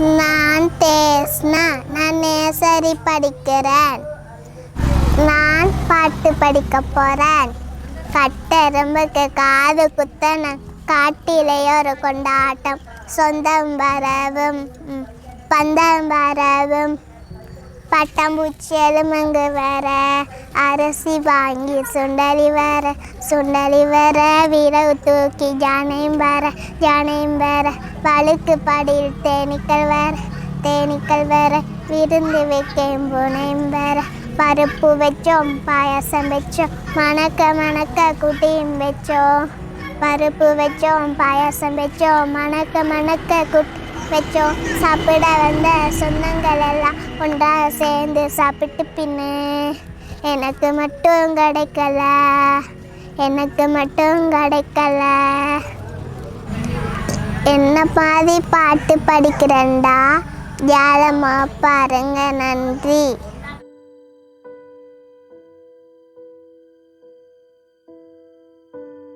நான் தேஸ்னா நான் நேசரி படிக்கிறேன். நான் பாட்டு படிக்க போகிறேன் கட்டெரும்புக்கு காது குத்த காட்டிலேயே ஒரு கொண்டாட்டம். சொந்தம் வரவும் பந்தம் வரவும் பட்டாம்பூச்சி எலுமங்கு வர அரிசி வாங்கி சுண்டலி வர சுண்டலி வர வீரவு தூக்கி ஜானையும் வர ஜானையும் வர வழுக்கு படியில் தேனீக்கள் வர தேனீக்கள் வர விருந்து வைக்கும் புனையும் வர பருப்பு வச்சோம் பாயசம் வச்சோம் மணக்க மணக்க குட்டியும் வச்சோம். பருப்பு வச்சோம் பாயசம் வச்சோம் மணக்க மணக்க குட்டி வச்சோம். சாப்பிட வந்த சொந்தங்கள் எல்லாம் ஒன்றாக சேர்ந்து சாப்பிட்டு பின்னு எனக்கு மட்டும் கிடைக்கல எனக்கு மட்டும் கிடைக்கல. என்ன பாதி பாட்டு படிக்கிறேன்டா? வியாழமா பாருங்க நன்றி.